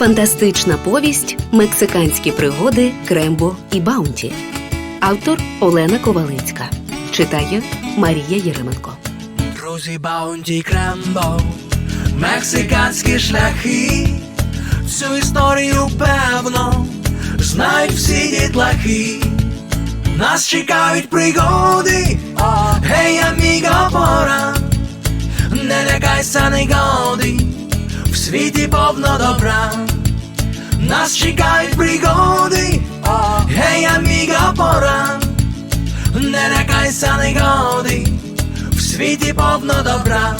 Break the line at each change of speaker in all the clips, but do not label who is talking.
Фантастична повість Мексиканські пригоди Крембо і Баунті. Автор Олена Ковалицька. Читає Марія Єременко.
Друзі Баунті Крембо, мексиканські шляхи, цю історію певно знають всі дітлахи. Нас чекають пригоди, гей, аміго, пора, не лякайся негоди, в світі повно добра. Нас чекають пригоди, гей, аміга, пора, не лякайся негоди, в світі повно добра.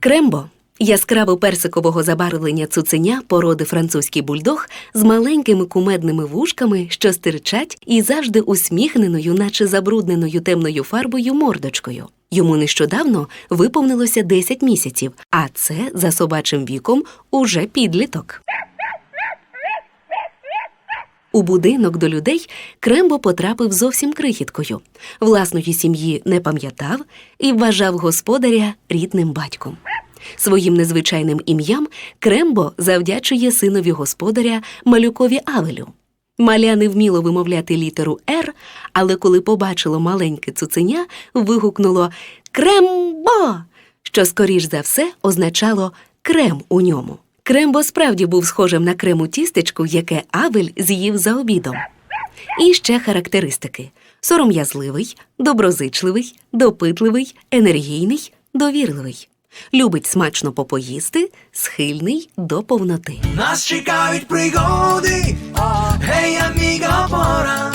Крембо яскраво персикового забарвлення цуценя породи французький бульдог з маленькими кумедними вушками, що стирчать, і завжди усміхненою, наче забрудненою темною фарбою мордочкою. Йому нещодавно виповнилося 10 місяців, а це за собачим віком уже підліток. У будинок до людей Крембо потрапив зовсім крихіткою. Власної сім'ї не пам'ятав і вважав господаря рідним батьком. Своїм незвичайним ім'ям Крембо завдячує синові господаря малюкові Авелю. Маля не вміло вимовляти літеру «Р», але коли побачило маленьке цуценя, вигукнуло Крембо, що скоріш за все означало крем у ньому. Крембо справді був схожим на крему тістечку, яке Авель з'їв за обідом. І ще характеристики: сором'язливий, доброзичливий, допитливий, енергійний, довірливий. Любить смачно попоїсти, схильний до повноти.
Нас чекають пригоди, гей, аміго, пора,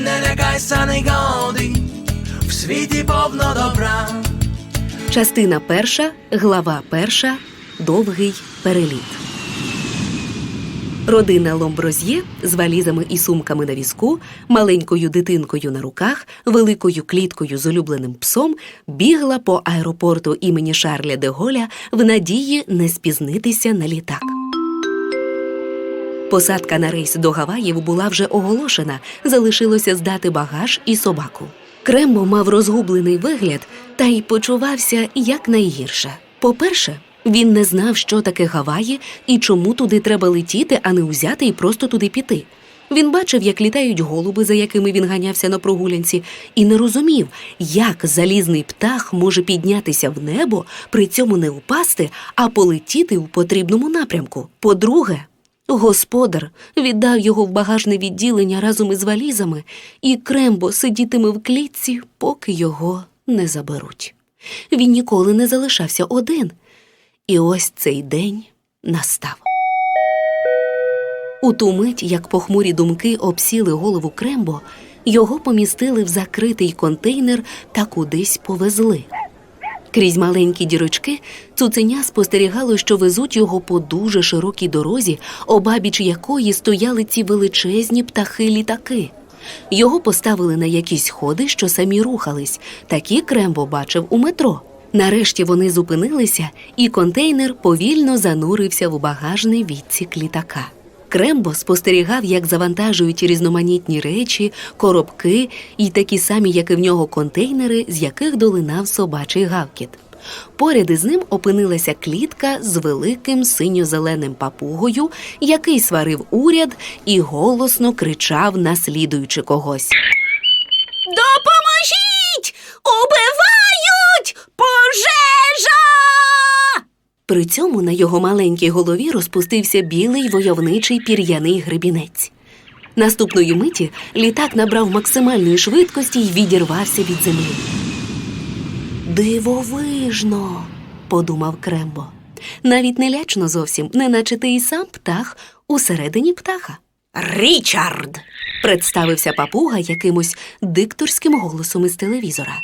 не лякайся негоди, в світі повно добра.
Частина перша, глава перша, довгий переліт. Родина Ломброз'є з валізами і сумками на візку, маленькою дитинкою на руках, великою кліткою з улюбленим псом бігла по аеропорту імені Шарля де Голя в надії не спізнитися на літак. Посадка на рейс до Гаваїв була вже оголошена, залишилося здати багаж і собаку. Крембо мав розгублений вигляд та й почувався якнайгірше. По-перше, він не знав, що таке Гаваї і чому туди треба летіти, а не узяти і просто туди піти. Він бачив, як літають голуби, за якими він ганявся на прогулянці, і не розумів, як залізний птах може піднятися в небо, при цьому не впасти, а полетіти у потрібному напрямку. По-друге, господар віддав його в багажне відділення разом із валізами, і Крембо сидітиме в клітці, поки його не заберуть. Він ніколи не залишався один. І ось цей день настав. У ту мить, як похмурі думки обсіли голову Крембо, його помістили в закритий контейнер та кудись повезли. Крізь маленькі дірочки цуценя спостерігало, що везуть його по дуже широкій дорозі, обабіч якої стояли ці величезні птахи-літаки. Його поставили на якісь ходи, що самі рухались. Такі Крембо бачив у метро. Нарешті вони зупинилися, і контейнер повільно занурився в багажний відсік літака. Крембо спостерігав, як завантажують різноманітні речі, коробки і такі самі, як і в нього контейнери, з яких долинав собачий гавкіт. Поряд із ним опинилася клітка з великим синьо-зеленим папугою, який сварив уряд і голосно кричав, наслідуючи когось. Допоможіть! При цьому на його маленькій голові розпустився білий войовничий пір'яний гребінець. Наступної миті літак набрав максимальної швидкості і відірвався від землі. Дивовижно, подумав Крембо. Навіть не лячно зовсім, неначе ти і сам птах усередині птаха. Річард. представився папуга якимось дикторським голосом із телевізора.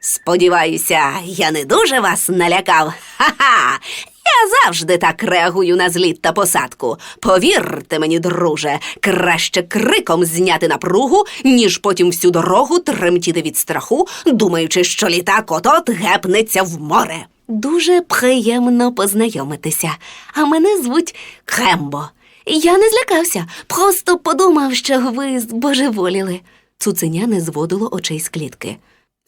Сподіваюся, я не дуже вас налякав. Ха-ха! Я завжди так реагую на зліт та посадку. Повірте мені, друже, краще криком зняти напругу, ніж потім всю дорогу тремтіти від страху, думаючи, що літак от-от гепнеться в море. Дуже приємно познайомитися. А мене звуть Кембо. Я не злякався, просто подумав, що ви збожеволіли. Цуценя не зводило очей з клітки.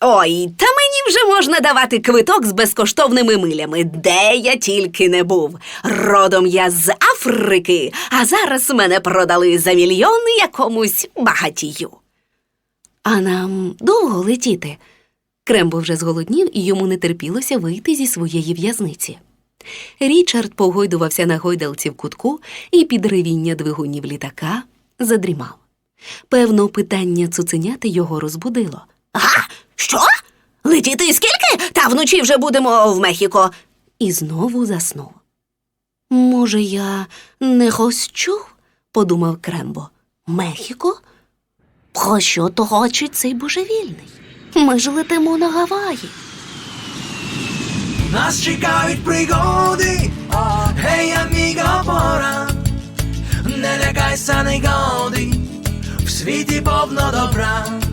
Ой, та мені вже можна давати квиток з безкоштовними милями, де я тільки не був. Родом я з Африки, а зараз мене продали за мільйон якомусь багатію. А нам довго летіти? Крембо вже зголоднів і йому не терпілося вийти зі своєї в'язниці. Річард погойдувався на гойдалці в кутку і під ревіння двигунів літака задрімав. Певно, питання цуценяти його розбудило. Ага, що? Летіти скільки? Та вночі вже будемо в Мехіко. І знову заснув. Може, я не чув? подумав Крембо. Мехіко? Про що тогочить цей божевільний? Ми ж летимо на Гаваї.
Нас чекають пригоди, гей, аміго, пора, не лякайся негоди, в світі повно добра.